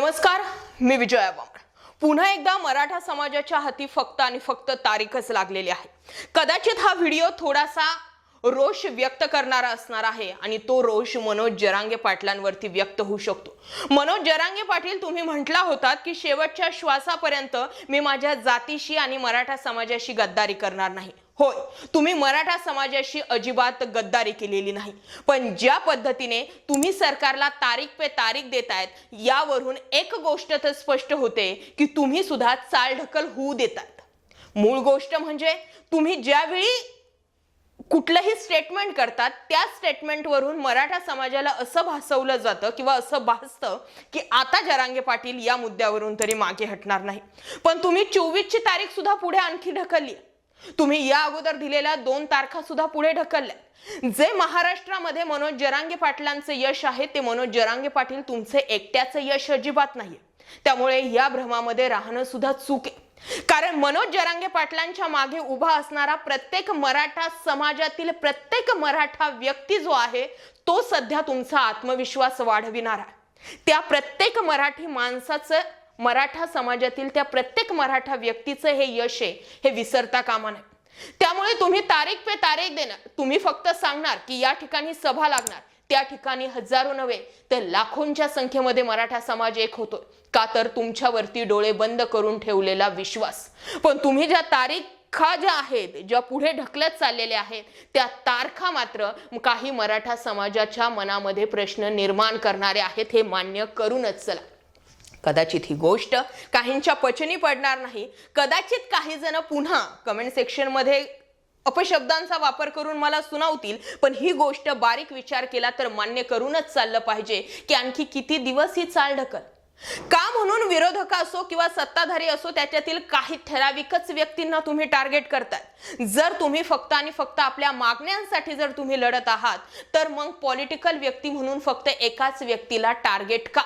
नमस्कार मी विजया वामन. पुन्हा एकदा मराठा समाजाच्या हाती फक्त आणि फक्त तारीखच लागलेली आहे. कदाचित हा व्हिडिओ थोडासा रोष व्यक्त करणारा असणार आहे आणि तो रोष मनोज जरांगे पाटलांवरती व्यक्त होऊ शकतो. मनोज जरांगे पाटील तुम्ही म्हटला होतात की शेवटच्या श्वासापर्यंत मी माझ्या जातीशी आणि मराठा समाजाशी गद्दारी करणार नाही. होय तुम्ही मराठा समाजाशी अजिबात गद्दारी केलेली नाही. पण ज्या पद्धतीने तुम्ही सरकारला तारीख पे तारीख देतायत यावरून एक गोष्ट तर स्पष्ट होते की तुम्ही सुद्धा चालढकल होऊ देतात. मूळ गोष्ट म्हणजे तुम्ही ज्यावेळी कुठलंही स्टेटमेंट करतात त्या स्टेटमेंटवरून मराठा समाजाला असं भासवलं जातं किंवा असं भासतं की आता जरांगे पाटील या मुद्द्यावरून तरी मागे हटणार नाही. पण तुम्ही चोवीसची तारीख सुद्धा पुढे आणखी ढकलली. तुम्ही या अगोदर दिलेल्या दोन तारखा सुद्धा पुढे ढकलल्या जे महाराष्ट्रामध्ये मनोज जरांगे पाटलांचे यश आहे ते मनोज जरांगे पाटील तुमचे एकट्याचं यश अजिबात नाहीये. त्यामुळे या भ्रमामध्ये राहणं सुद्धा चूक आहे. कारण मनोज जरांगे पाटलांच्या मागे उभा असणारा प्रत्येक मराठा समाजातील प्रत्येक मराठा व्यक्ती जो आहे तो सध्या तुमचा आत्मविश्वास वाढविणारा आहे. त्या प्रत्येक मराठी माणसाचं मराठा समाजातील त्या प्रत्येक मराठा व्यक्तीचं हे यश आहे हे विसरता कामा नये. त्यामुळे तुम्ही तारीख पे तारीख देणार तुम्ही फक्त सांगणार की या ठिकाणी सभा लागणार त्या ठिकाणी हजारो नव्हे तर लाखोंच्या संख्येमध्ये मराठा समाज एक होतो का तर तुमच्यावरती डोळे बंद करून ठेवलेला विश्वास. पण तुम्ही ज्या तारीखा ज्या आहेत ज्या पुढे ढकलत चाललेल्या आहेत त्या तारखा मात्र काही मराठा समाजाच्या मनामध्ये प्रश्न निर्माण करणारे आहेत हे मान्य करूनच चला. कदाचित ही गोष्ट काहींच्या पचनी पडणार नाही. कदाचित काही जण पुन्हा कमेंट सेक्शनमध्ये अपशब्दांचा वापर करून मला सुनावतील पण ही गोष्ट बारीक विचार केला तर मान्य करूनच चाललं पाहिजे की आणखी किती दिवस ही चाल ढकल? का म्हणून विरोधक असो किंवा सत्ताधारी असो त्याच्यातील काही ठराविकच व्यक्तींना तुम्ही टार्गेट करतात जर तुम्ही फक्त आणि फक्त आपल्या मागण्यांसाठी जर तुम्ही लढत आहात तर मग पॉलिटिकल व्यक्ती म्हणून फक्त एकाच व्यक्तीला टार्गेट का?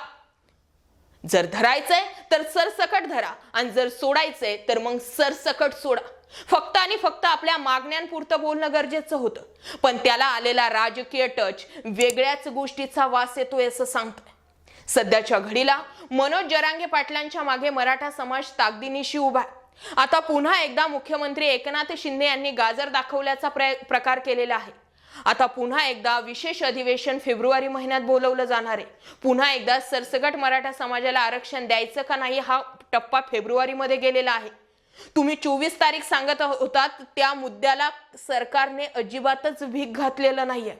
जर धरायचंय तर सरसकट धरा. आणि जर सोडायचंय तर मग सरसकट सोडा. फक्त आणि फक्त आपल्या मागण्यांपुरतं बोलणं गरजेचं होतं. पण त्याला आलेला राजकीय टच वेगळ्याच गोष्टीचा वास येतोय असं सांगतोय. सध्याच्या घडीला मनोज जरांगे पाटलांच्या मागे मराठा समाज ताकदीनिशी उभा आहे. आता पुन्हा एकदा मुख्यमंत्री एकनाथ शिंदे यांनी गाजर दाखवल्याचा प्र- प्रकार केलेला आहे. आता पुन्हा एकदा विशेष अधिवेशन फेब्रुवारी महिन्यात बोलवलं जाणार आहे. पुन्हा एकदा सरसगट मराठा समाजाला आरक्षण द्यायचं का नाही हा टप्पा फेब्रुवारीमध्ये गेलेला आहे. तुम्ही चोवीस तारीख सांगत हो-, होतात त्या मुद्द्याला सरकारने अजिबातच भीक घातलेलं नाहीये.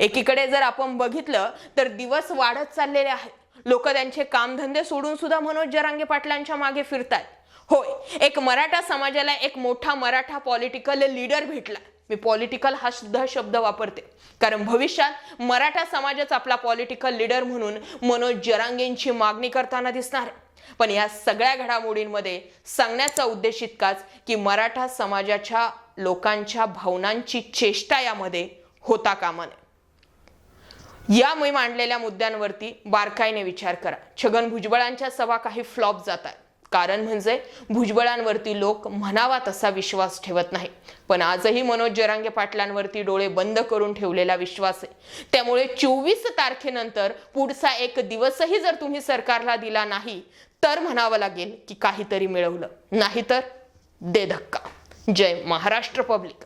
एकीकडे जर आपण बघितलं तर दिवस वाढत चाललेले आहेत. लोक त्यांचे कामधंदे सोडून सुद्धा मनोज जरांगे पाटलांच्या मागे फिरतायत. होय एक मराठा समाजाला एक मोठा मराठा पॉलिटिकल लीडर भेटला. मी पॉलिटिकल हा सुद्धा शब्द वापरते. कारण भविष्यात मराठा समाजच आपला पॉलिटिकल लीडर म्हणून मनोज जरांगेंची मागणी करताना दिसणार पण या सगळ्या घडामोडींमध्ये सांगण्याचा उद्देश इतकाच की मराठा समाजाच्या लोकांच्या भावनांची चेष्टा यामध्ये होता कामा नये. या मी मांडलेल्या मुद्द्यांवरती बारकाईने विचार करा. छगन भुजबळांच्या सभा काही फ्लॉप जात आहेत कारण म्हणजे भुजबळांवरती लोक म्हणावा तसा विश्वास ठेवत नाही. पण आजही मनोज जरांगे पाटलांवरती डोळे बंद करून ठेवलेला विश्वास आहे. त्यामुळे चोवीस तारखेनंतर पुढचा एक दिवसही जर तुम्ही सरकारला दिला नाही तर म्हणावं लागेल की काहीतरी मिळवलं. नाहीतर दे धक्का. जय महाराष्ट्र पब्लिक.